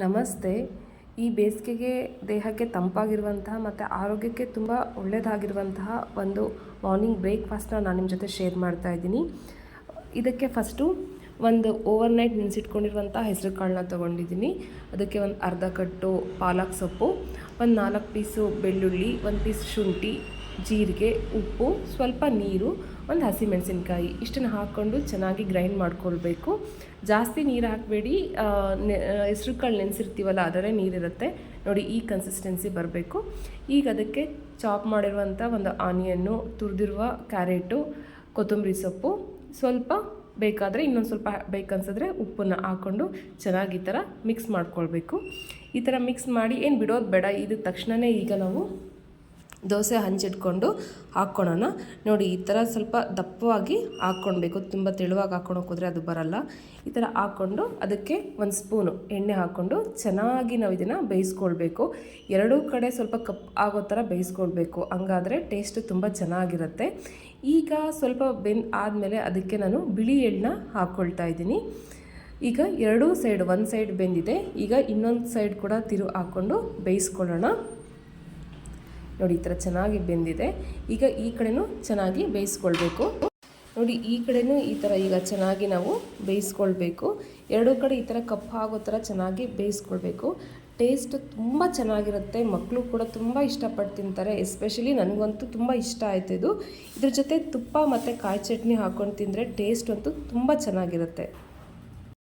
ನಮಸ್ತೆ. ಈ ಬೇಸಿಗೆಗೆ ದೇಹಕ್ಕೆ ತಂಪಾಗಿರುವಂತಹ ಮತ್ತು ಆರೋಗ್ಯಕ್ಕೆ ತುಂಬ ಒಳ್ಳೆಯದಾಗಿರುವಂತಹ ಒಂದು ಮಾರ್ನಿಂಗ್ ಬ್ರೇಕ್ಫಾಸ್ಟ್ನ ನಾನು ನಿಮ್ಮ ಜೊತೆ ಶೇರ್ ಮಾಡ್ತಾ ಇದ್ದೀನಿ. ಇದಕ್ಕೆ ಫಸ್ಟು ಒಂದು ಓವರ್ ನೈಟ್ ನೆನೆಸಿಟ್ಕೊಂಡಿರುವಂಥ ಹೆಸರು ಕಾಳನ್ನ ತೊಗೊಂಡಿದ್ದೀನಿ. ಅದಕ್ಕೆ ಒಂದು ಅರ್ಧ ಕಟ್ಟು ಪಾಲಕ್ ಸೊಪ್ಪು, ಒಂದು ನಾಲ್ಕು ಪೀಸು ಬೆಳ್ಳುಳ್ಳಿ, ಒಂದು ಪೀಸ್ ಶುಂಠಿ, ಜೀರಿಗೆ, ಉಪ್ಪು, ಸ್ವಲ್ಪ ನೀರು ಒಂದು ಹಸಿಮೆಣಸಿನ್ಕಾಯಿ ಇಷ್ಟನ್ನು ಹಾಕ್ಕೊಂಡು ಚೆನ್ನಾಗಿ ಗ್ರೈಂಡ್ ಮಾಡ್ಕೊಳ್ಬೇಕು. ಜಾಸ್ತಿ ನೀರು ಹಾಕಬೇಡಿ. ಹೆಸ್ರು ಕಾಳು ನೆನೆಸಿರ್ತೀವಲ್ಲ ಅದರೇ ನೀರಿರುತ್ತೆ. ನೋಡಿ, ಈ ಕನ್ಸಿಸ್ಟೆನ್ಸಿ ಬರಬೇಕು. ಈಗ ಅದಕ್ಕೆ ಚಾಪ್ ಮಾಡಿರುವಂಥ ಒಂದು ಆನಿಯನ್ನು, ತುರಿದಿರುವ ಕ್ಯಾರೆಟು, ಕೊತ್ತಂಬರಿ ಸೊಪ್ಪು, ಸ್ವಲ್ಪ ಬೇಕಾದರೆ, ಇನ್ನೊಂದು ಸ್ವಲ್ಪ ಬೇಕನ್ಸಿದ್ರೆ ಉಪ್ಪನ್ನು ಹಾಕ್ಕೊಂಡು ಚೆನ್ನಾಗಿ ಈ ಥರ ಮಿಕ್ಸ್ ಮಾಡ್ಕೊಳ್ಬೇಕು. ಈ ಥರ ಮಿಕ್ಸ್ ಮಾಡಿ, ಏನು ಬಿಡೋದು ಬೇಡ. ಇದು ತಕ್ಷಣವೇ ಈಗ ನಾವು ದೋಸೆ ಹಂಚಿಟ್ಕೊಂಡು ಹಾಕ್ಕೊಳೋಣ. ನೋಡಿ, ಈ ಥರ ಸ್ವಲ್ಪ ದಪ್ಪವಾಗಿ ಹಾಕ್ಕೊಳ್ಬೇಕು. ತುಂಬ ತೆಳುವಾಗಿ ಹಾಕ್ಕೊಂಡು ಹೋದರೆ ಅದು ಬರಲ್ಲ. ಈ ಥರ ಹಾಕ್ಕೊಂಡು ಅದಕ್ಕೆ ಒಂದು ಸ್ಪೂನು ಎಣ್ಣೆ ಹಾಕ್ಕೊಂಡು ಚೆನ್ನಾಗಿ ನಾವು ಇದನ್ನು ಬೇಯಿಸ್ಕೊಳ್ಬೇಕು. ಎರಡೂ ಕಡೆ ಸ್ವಲ್ಪ ಕಪ್ ಆಗೋ ಥರ ಬೇಯಿಸ್ಕೊಳ್ಬೇಕು. ಹಂಗಾದರೆ ಟೇಸ್ಟ್ ತುಂಬ ಚೆನ್ನಾಗಿರುತ್ತೆ. ಈಗ ಸ್ವಲ್ಪ ಬೆನ್ ಆದಮೇಲೆ ಅದಕ್ಕೆ ನಾನು ಬಿಳಿ ಎಳ್ಳನ್ನ ಹಾಕ್ಕೊಳ್ತಾ ಇದ್ದೀನಿ. ಈಗ ಎರಡೂ ಸೈಡ್, ಒಂದು ಸೈಡ್ ಬೆಂದಿದೆ. ಈಗ ಇನ್ನೊಂದು ಸೈಡ್ ಕೂಡ ತಿರು ಹಾಕ್ಕೊಂಡು ಬೇಯಿಸ್ಕೊಳ್ಳೋಣ. ನೋಡಿ, ಈ ಥರ ಚೆನ್ನಾಗಿ ಬೆಂದಿದೆ. ಈಗ ಈ ಕಡೆನೂ ಚೆನ್ನಾಗಿ ಬೇಯಿಸ್ಕೊಳ್ಬೇಕು. ನೋಡಿ, ಈ ಕಡೆನೂ ಈ ಥರ ಈಗ ಚೆನ್ನಾಗಿ ನಾವು ಬೇಯಿಸ್ಕೊಳ್ಬೇಕು. ಎರಡೂ ಕಡೆ ಈ ಥರ ಕಪ್ಪು ಆಗೋ ಥರ ಚೆನ್ನಾಗಿ ಬೇಯಿಸ್ಕೊಳ್ಬೇಕು. ಟೇಸ್ಟ್ ತುಂಬ ಚೆನ್ನಾಗಿರುತ್ತೆ. ಮಕ್ಕಳು ಕೂಡ ತುಂಬ ಇಷ್ಟಪಟ್ಟು ತಿಂತಾರೆ. ಎಸ್ಪೆಷಲಿ ನನಗಂತೂ ತುಂಬ ಇಷ್ಟ ಆಯ್ತು ಇದು. ಇದ್ರ ಜೊತೆ ತುಪ್ಪ ಮತ್ತು ಕಾಯಿ ಚಟ್ನಿ ಹಾಕ್ಕೊಂಡು ತಿಂದರೆ ಟೇಸ್ಟ್ ಅಂತೂ ತುಂಬ ಚೆನ್ನಾಗಿರುತ್ತೆ.